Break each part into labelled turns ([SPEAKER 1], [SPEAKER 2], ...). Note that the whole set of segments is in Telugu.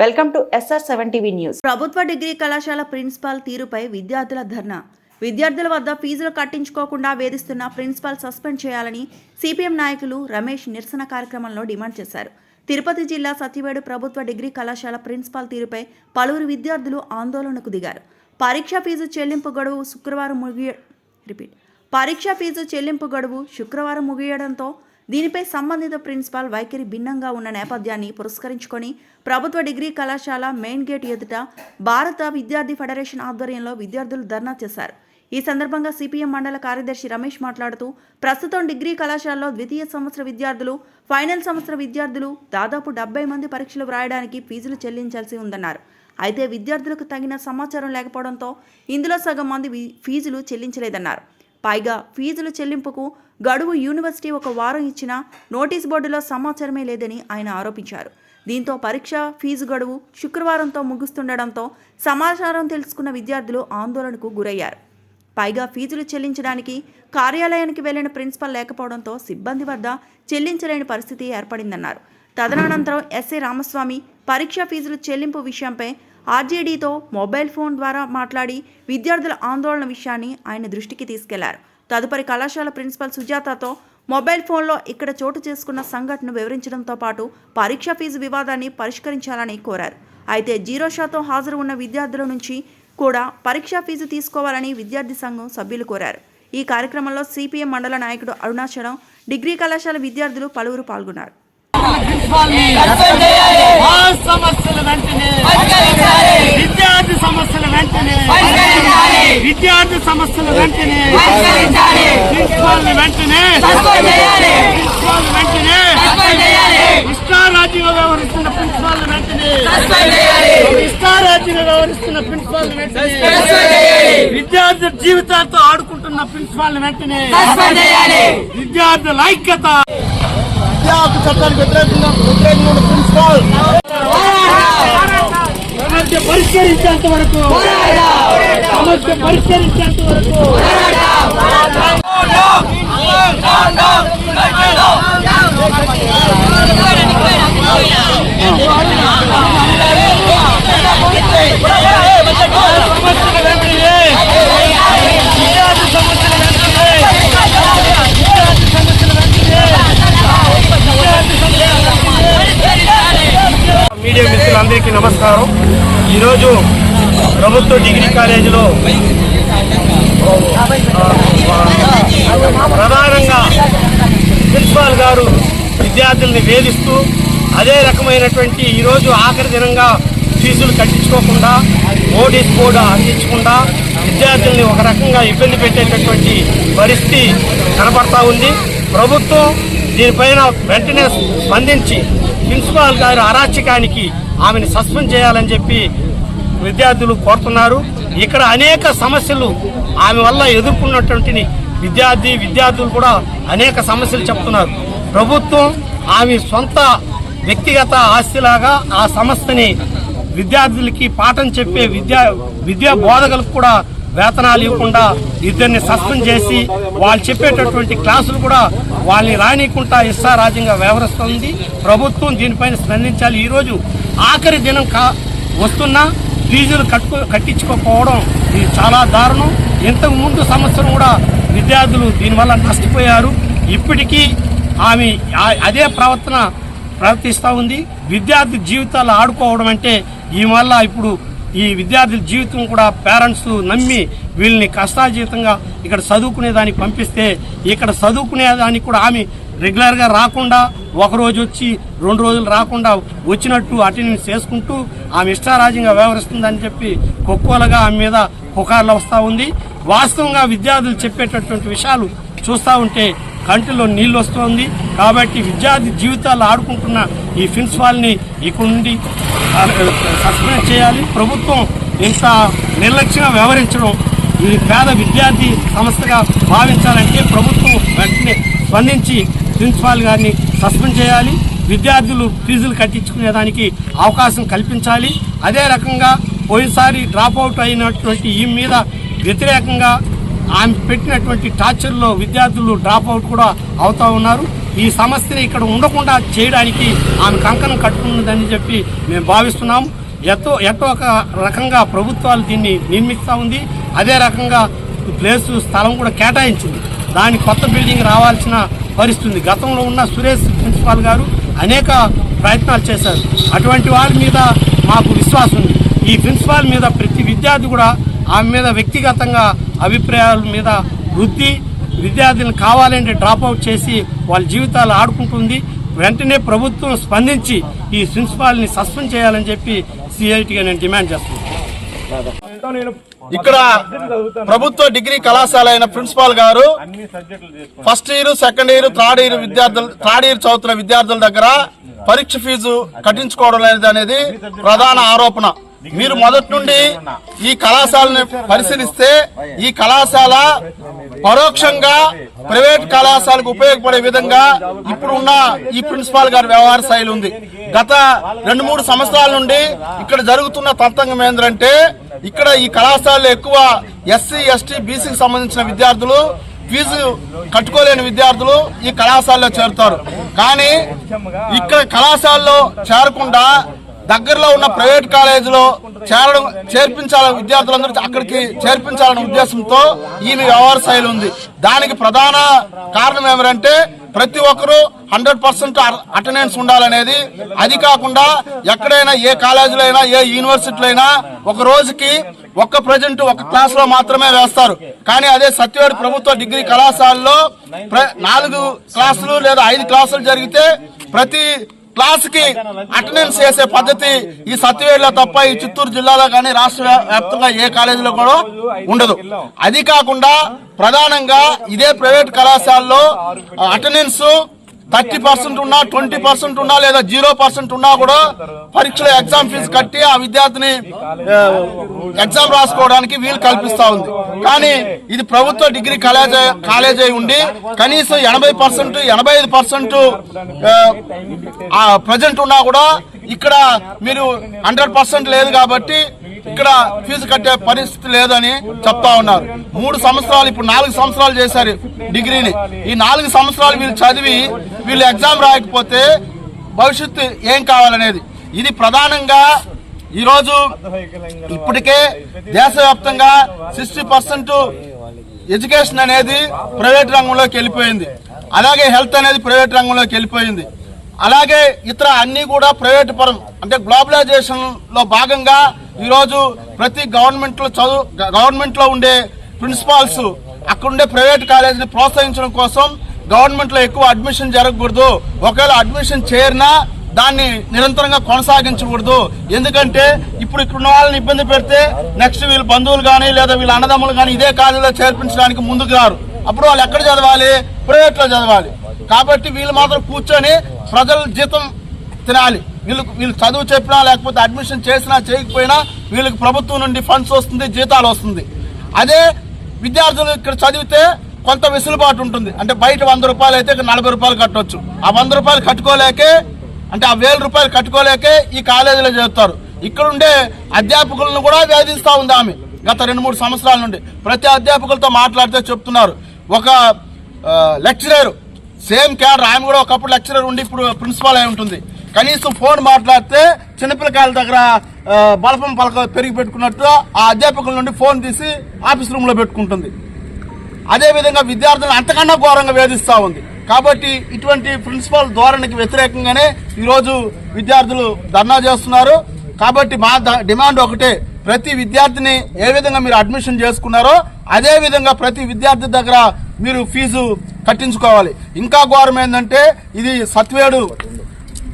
[SPEAKER 1] Welcome to SR seven TV news.
[SPEAKER 2] ప్రభుత్వ డిగ్రీ కళాశాల ప్రిన్సిపాల్ తీరుపై విద్యార్థుల ధర్నా. విద్యార్థుల వద్ద ఫీజులు కట్టించుకోకుండా వేధిస్తున్న ప్రిన్సిపాల్ సస్పెండ్ చేయాలని సిపిఎం నాయకులు రమేష్ నిరసన కార్యక్రమంలో డిమాండ్ చేశారు. తిరుపతి జిల్లా సత్యవేడు ప్రభుత్వ డిగ్రీ కళాశాల ప్రిన్సిపాల్ తీరుపై పలువురు విద్యార్థులు ఆందోళనకు దిగారు. పరీక్ష ఫీజు చెల్లింపు గడువు శుక్రవారం ముగియ రిపీట్. పరీక్ష ఫీజు చెల్లింపు గడువు శుక్రవారం ముగియడంతో దీనిపై సంబంధిత ప్రిన్సిపాల్ వైఖరి భిన్నంగా ఉన్న నేపథ్యాన్ని పురస్కరించుకొని ప్రభుత్వ డిగ్రీ కళాశాల మెయిన్ గేట్ ఎదుట భారత విద్యార్థి ఫెడరేషన్ ఆధ్వర్యంలో విద్యార్థులు ధర్నా చేశారు. ఈ సందర్భంగా సిపిఎం మండల కార్యదర్శి రమేష్ మాట్లాడుతూ ప్రస్తుతం డిగ్రీ కళాశాలలో ద్వితీయ సంవత్సర విద్యార్థులు ఫైనల్ సంవత్సర విద్యార్థులు దాదాపు డెబ్బై మంది పరీక్షలు వ్రాయడానికి ఫీజులు చెల్లించాల్సి ఉందన్నారు. అయితే విద్యార్థులకు తగిన సమాచారం లేకపోవడంతో ఇందులో సగం మంది ఫీజులు చెల్లించలేదన్నారు. పైగా ఫీజుల చెల్లింపుకు గడువు యూనివర్సిటీ ఒక వారం ఇచ్చినా నోటీస్ బోర్డులో సమాచారమే లేదని ఆయన ఆరోపించారు. దీంతో పరీక్ష ఫీజు గడువు శుక్రవారంతో ముగుస్తుండడంతో సమాచారం తెలుసుకున్న విద్యార్థులు ఆందోళనకు గురయ్యారు. పైగా ఫీజులు చెల్లించడానికి కార్యాలయానికి వెళ్ళిన ప్రిన్సిపల్ లేకపోవడంతో సిబ్బంది వద్ద చెల్లించలేని పరిస్థితి ఏర్పడిందన్నారు. తదనంతరం ఎస్ఏ రామస్వామి పరీక్ష ఫీజుల చెల్లింపు విషయంపై ఆర్జేడీతో మొబైల్ ఫోన్ ద్వారా మాట్లాడి విద్యార్థుల ఆందోళన విషయాన్ని ఆయన దృష్టికి తీసుకెళ్ళారు. తదుపరి కళాశాల ప్రిన్సిపల్ సుజాతతో మొబైల్ ఫోన్లో ఇక్కడ చోటు చేసుకున్న సంఘటనను వివరించడంతో పాటు పరీక్ష ఫీజు వివాదాన్ని పరిష్కరించాలని కోరారు. అయితే జీరో శాతం హాజరు ఉన్న విద్యార్థుల నుంచి కూడా పరీక్షా ఫీజు తీసుకోవాలని విద్యార్థి సంఘం సభ్యులు కోరారు. ఈ కార్యక్రమంలో సిపిఎం మండల నాయకుడు అరుణాచలం డిగ్రీ కళాశాల విద్యార్థులు పలువురు పాల్గొన్నారు.
[SPEAKER 3] సమస్యలు వెంటనే విద్యార్థి సమస్యలు వెంటనే విద్యార్థి సమస్యలు వెంటనే ప్రిన్సిపాల్ వెంటనే ప్రిన్సిపాల్ వెంటనే ఇష్టారాజ్యంగా వ్యవహరిస్తున్న ప్రిన్సిపాల్ వెంటనే ఇష్టారాజ్యంగా వ్యవహరిస్తున్న ప్రిన్సిపాల్ వెంటనే విద్యార్థి జీవితాలతో ఆడుకుంటున్న ప్రిన్సిపాల్ వెంటనే విద్యార్థుల ఐక్యత విద్యార్థి చట్టానికి వ్యతిరేకంగా వ్యతిరేకంగా ఉన్న ప్రిన్సిపాల్ సమస్య పరిష్కరించేంత వరకు. సమస్య పరిష్కరించేంత వరకు వెంటనే విద్యార్థి సమస్యల వెంటనే విద్యార్థి సమస్యల మీడియా మిత్రులందరికీ నమస్కారం. ఈరోజు ప్రభుత్వ డిగ్రీ కాలేజీలో ప్రధానంగా ప్రిన్సిపాల్ గారు విద్యార్థుల్ని వేధిస్తూ అదే రకమైనటువంటి ఈరోజు ఆఖరి దినంగా ఫీజులు కట్టించుకోకుండా నోటీస్ బోర్డు అందించకుండా విద్యార్థుల్ని ఒక రకంగా ఇబ్బంది పెట్టేటటువంటి పరిస్థితి కనబడతా ఉంది. ప్రభుత్వం దీనిపైన వెంటనే స్పందించి ప్రిన్సిపాల్ గారు అరాచకానికి ఆమెను సస్పెండ్ చేయాలని చెప్పి విద్యార్థులు కోరుతున్నారు. ఇక్కడ అనేక సమస్యలు ఆమె వల్ల ఎదుర్కొన్నటువంటి విద్యార్థి విద్యార్థులు కూడా అనేక సమస్యలు చెప్తున్నారు. ప్రభుత్వం ఆమె సొంత వ్యక్తిగత ఆస్తిలాగా ఆ సంస్థని విద్యార్థులకి పాఠం చెప్పే విద్యా విద్యా బోధకులకు కూడా వేతనాలు ఇవ్వకుండా ఇద్దరిని సస్పెండ్ చేసి వాళ్ళు చెప్పేటటువంటి క్లాసులు కూడా వాళ్ళని రానియకుండా ఇష్టారాజ్యంగా వ్యవహరిస్తుంది. ప్రభుత్వం దీనిపైన స్పందించాలి. ఈరోజు ఆఖరి దినం కా వస్తున్నా ఫీజులు కట్టుకో కట్టించుకోకపోవడం ఇది చాలా దారుణం. ఇంతకు ముందు సంవత్సరం కూడా విద్యార్థులు దీనివల్ల నష్టపోయారు. ఇప్పటికీ ఆమె అదే ప్రవర్తన ప్రవర్తిస్తూ ఉంది. విద్యార్థి జీవితాలు ఆడుకోవడం అంటే ఈ వల్ల ఇప్పుడు ఈ విద్యార్థుల జీవితం కూడా పేరెంట్స్ నమ్మి వీళ్ళని కష్టాజీతంగా ఇక్కడ చదువుకునే దానికి పంపిస్తే ఇక్కడ చదువుకునే దానికి కూడా ఆమె రెగ్యులర్గా రాకుండా ఒకరోజు వచ్చి రెండు రోజులు రాకుండా వచ్చినట్టు అటెండెన్స్ చేసుకుంటూ ఆమె ఇష్టారాజ్యంగా వ్యవహరిస్తుందని చెప్పి కొక్కోలగా ఆమె మీద పుకార్లు వస్తూ ఉంది. వాస్తవంగా విద్యార్థులు చెప్పేటటువంటి విషయాలు చూస్తూ ఉంటే కంటిలో నీళ్ళు వస్తుంది. కాబట్టి విద్యార్థి జీవితాలు ఆడుకుంటున్న ఈ ప్రిన్సిపాల్ని ఇక్కడ నుండి సస్పెండ్ చేయాలి. ప్రభుత్వం ఇంత నిర్లక్ష్యంగా వ్యవహరించడం ఈ పేద విద్యార్థి సంస్థగా భావించాలంటే ప్రభుత్వం వెంటనే స్పందించి ప్రిన్సిపాల్ గారిని సస్పెండ్ చేయాలి. విద్యార్థులు ఫీజులు కట్టించుకునేదానికి అవకాశం కల్పించాలి. అదే రకంగా పోయినసారి డ్రాప్ అవుట్ అయినటువంటి ఈ మీద వ్యతిరేకంగా ఆమె పెట్టినటువంటి టార్చర్లో విద్యార్థులు డ్రాప్ అవుట్ కూడా అవుతూ ఉన్నారు. ఈ సమస్యని ఇక్కడ ఉండకుండా చేయడానికి ఆమె కంకణం కట్టుకున్నదని చెప్పి మేము భావిస్తున్నాం. ఎటో ఎటో ఒక రకంగా ప్రభుత్వాలు దీన్ని నిర్మిస్తూ ఉంది. అదే రకంగా ప్లేస్ స్థలం కూడా కేటాయించింది. దాని కొత్త బిల్డింగ్ రావాల్సిన పరిస్థితి గతంలో ఉన్న సురేష్ ప్రిన్సిపాల్ గారు అనేక ప్రయత్నాలు చేశారు. అటువంటి వారి మీద మాకు విశ్వాసం ఉంది. ఈ ప్రిన్సిపాల్ మీద ప్రతి విద్యార్థి కూడా ఆమె మీద వ్యక్తిగతంగా అభిప్రాయాల మీద వృద్ధి విద్యార్థులను కావాలంటే డ్రాప్అవుట్ చేసి వాళ్ళ జీవితాలు ఆడుకుంటుంది. వెంటనే ప్రభుత్వం స్పందించి ఈ ప్రిన్సిపాల్ని సస్పెండ్ చేయాలని చెప్పి సిఐటిగా నేను డిమాండ్ చేస్తున్నాను.
[SPEAKER 4] ఇక్కడ ప్రభుత్వ డిగ్రీ కళాశాల అయిన ప్రిన్సిపాల్ గారు first year second year third year విద్యార్థులు థర్డ్ ఇయర్ చదువుతున్న విద్యార్థుల దగ్గర పరీక్ష ఫీజు కట్టించుకోవడం అనేది అనేది ప్రధాన ఆరోపణ. మీరు మొదటి నుండి ఈ కళాశాలని పరిశీలిస్తే ఈ కళాశాల పరోక్షంగా ప్రైవేట్ కళాశాలకు ఉపయోగపడే విధంగా ఇప్పుడున్న ఈ ప్రిన్సిపాల్ గారి వ్యవహార శైలి ఉంది. గత రెండు మూడు సంవత్సరాల నుండి ఇక్కడ జరుగుతున్న తతంగం ఏంటంటే ఇక్కడ ఈ కళాశాలలో ఎక్కువ ఎస్సీ ఎస్టీ బీసీకి సంబంధించిన విద్యార్థులు ఫీజు కట్టుకోలేని విద్యార్థులు ఈ కళాశాలలో చేరుతారు. కానీ ఇక్కడ కళాశాలలో చేరకుండా దగ్గరలో ఉన్న ప్రైవేట్ కాలేజీలో చేరడం చేర్పించాలని విద్యార్థులందరూ అక్కడికి చేర్పించాలనే ఉద్దేశంతో ఈమె వ్యవహార శైలి ఉంది. దానికి ప్రధాన కారణం ఏమిటంటే ప్రతి ఒక్కరూ హండ్రెడ్ పర్సెంట్ అటెండెన్స్ ఉండాలనేది. అది కాకుండా ఎక్కడైనా ఏ కాలేజీలో అయినా ఏ యూనివర్సిటీలో అయినా ఒక రోజుకి ఒక్క ప్రజెంట్ ఒక క్లాస్లో మాత్రమే వేస్తారు. కానీ అదే సత్యవేడు ప్రభుత్వ డిగ్రీ కళాశాలలో నాలుగు క్లాసులు లేదా ఐదు క్లాసులు జరిగితే ప్రతి క్లాస్కి అటెండెన్స్ చేసే పద్ధతి ఈ సత్యవేడులో తప్ప ఈ చిత్తూరు జిల్లాలో కానీ రాష్ట్ర వ్యాప్తంగా ఏ కాలేజీలో కూడా ఉండదు. అది కాకుండా ప్రధానంగా ఇదే ప్రైవేట్ కళాశాలలో అటెండెన్స్ థర్టీ పర్సెంట్ ఉన్నా ట్వంటీ పర్సెంట్ ఉన్నా లేదా జీరో పర్సెంట్ ఉన్నా కూడా పరీక్షలో ఎగ్జామ్ ఫీజు కట్టి ఆ విద్యార్థిని ఎగ్జామ్ రాసుకోవడానికి వీలు కల్పిస్తా ఉంది. కానీ ఇది ప్రభుత్వ డిగ్రీ కాలేజ్ కాలేజ్ అయి ఉండి కనీసం ఎనభై పర్సెంట్ ఎనభై ఐదు పర్సెంట్ ప్రజెంట్ ఉన్నా కూడా ఇక్కడ మీరు హండ్రెడ్ పర్సెంట్ లేదు కాబట్టి ఇక్కడ ఫీజు కట్టే పరిస్థితి లేదని చెప్తా ఉన్నారు. మూడు సంవత్సరాలు ఇప్పుడు నాలుగు సంవత్సరాలు చేశారు డిగ్రీని. ఈ నాలుగు సంవత్సరాలు వీళ్ళు చదివి వీళ్ళు ఎగ్జామ్ రాయకపోతే భవిష్యత్తు ఏం కావాలనేది. ఇది ప్రధానంగా ఈరోజు ఇప్పటికే దేశవ్యాప్తంగా సిక్స్టీ పర్సెంట్ ఎడ్యుకేషన్ అనేది ప్రైవేట్ రంగంలోకి వెళ్ళిపోయింది. అలాగే హెల్త్ అనేది ప్రైవేట్ రంగంలోకి వెళ్ళిపోయింది. అలాగే ఇతర అన్ని కూడా ప్రైవేట్ పరం అంటే గ్లోబలైజేషన్లో భాగంగా ఈరోజు ప్రతి గవర్నమెంట్లో చదువు గవర్నమెంట్లో ఉండే ప్రిన్సిపాల్స్ అక్కడుండే ప్రైవేట్ కాలేజీని ప్రోత్సహించడం కోసం గవర్నమెంట్లో ఎక్కువ అడ్మిషన్ జరగకూడదు. ఒకవేళ అడ్మిషన్ చేరినా దాన్ని నిరంతరంగా కొనసాగించకూడదు. ఎందుకంటే ఇప్పుడు ఇక్కడ ఉన్న వాళ్ళని ఇబ్బంది పెడితే నెక్స్ట్ వీళ్ళ బంధువులు కానీ లేదా వీళ్ళ అన్నదమ్ములు కానీ ఇదే కాలేజీలో చేర్పించడానికి ముందుకు రారు. అప్పుడు వాళ్ళు ఎక్కడ చదవాలి? ప్రైవేట్లో చదవాలి. కాబట్టి వీళ్ళు మాత్రం కూర్చొని ప్రజల జీతం తినాలి. వీళ్ళు వీళ్ళు చదువు చెప్పినా లేకపోతే అడ్మిషన్ చేసినా చేయకపోయినా వీళ్ళకి ప్రభుత్వం నుండి ఫండ్స్ వస్తుంది జీతాలు వస్తుంది. అదే విద్యార్థులు ఇక్కడ చదివితే కొంత వెసులుబాటు ఉంటుంది. అంటే బయట వంద రూపాయలు అయితే ఇక్కడ నలభై రూపాయలు కట్టొచ్చు. ఆ వంద రూపాయలు కట్టుకోలేకే అంటే ఆ వేల రూపాయలు కట్టుకోలేకే ఈ కాలేజీలో చేస్తారు. ఇక్కడ ఉండే అధ్యాపకులను కూడా వేధిస్తూ ఉంది ఆమె గత రెండు మూడు సంవత్సరాల నుండి. ప్రతి అధ్యాపకులతో మాట్లాడితే చెప్తున్నారు. ఒక లెక్చరర్ సేమ్ క్యాడర్ ఆమె కూడా ఒకప్పుడు లెక్చరర్ ఉండి ఇప్పుడు ప్రిన్సిపాల్ అయి ఉంటుంది. కనీసం ఫోన్ మాట్లాడితే చిన్నపిల్లకాయల దగ్గర బలపం పలక పెరిగి పెట్టుకున్నట్టు ఆ అధ్యాపకుల నుండి ఫోన్ తీసి ఆఫీస్ రూమ్లో పెట్టుకుంటుంది. అదేవిధంగా విద్యార్థులను అంతకన్నా ఘోరంగా వేధిస్తూ ఉంది. కాబట్టి ఇటువంటి ప్రిన్సిపాల్ ధోరణికి వ్యతిరేకంగానే ఈరోజు విద్యార్థులు ధర్నా చేస్తున్నారు. కాబట్టి మా ద- డిమాండ్ ఒకటే ప్రతి విద్యార్థిని ఏ విధంగా మీరు అడ్మిషన్ చేసుకున్నారో అదే విధంగా ప్రతి విద్యార్థి దగ్గర మీరు ఫీజు కట్టించుకోవాలి. ఇంకా ఘోరం ఏంటంటే ఇది సత్వేడు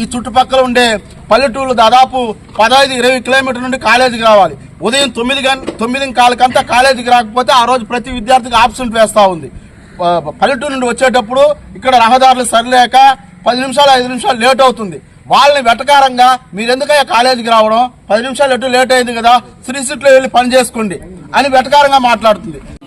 [SPEAKER 4] ఈ చుట్టుపక్కల ఉండే పల్లెటూళ్ళు దాదాపు పదహైదు ఇరవై కిలోమీటర్ నుండి కాలేజీకి రావాలి. ఉదయం తొమ్మిది గంట తొమ్మిది కాలకంతా కాలేజీకి రాకపోతే ఆ రోజు ప్రతి విద్యార్థికి ఆబ్సెంట్ వేస్తూ ఉంది. పల్లెటూరు నుండి వచ్చేటప్పుడు ఇక్కడ రహదారులు సరిలేక పది నిమిషాలు ఐదు నిమిషాలు లేట్ అవుతుంది. వాళ్ళని వెటకారంగా మీరెందుకయ్యా కాలేజీకి రావడం? పది నిమిషాలు ఎటు లేట్ అయింది కదా? శ్రీ సీట్లో వెళ్ళి పని చేసుకోండి అని వెటకారంగా మాట్లాడుతుంది.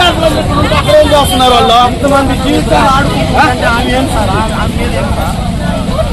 [SPEAKER 4] అక్కడ ఏం చేస్తున్నారు వాళ్ళు?
[SPEAKER 3] ఇంతమంది జీవితాలు ఆడుకుంటుంటే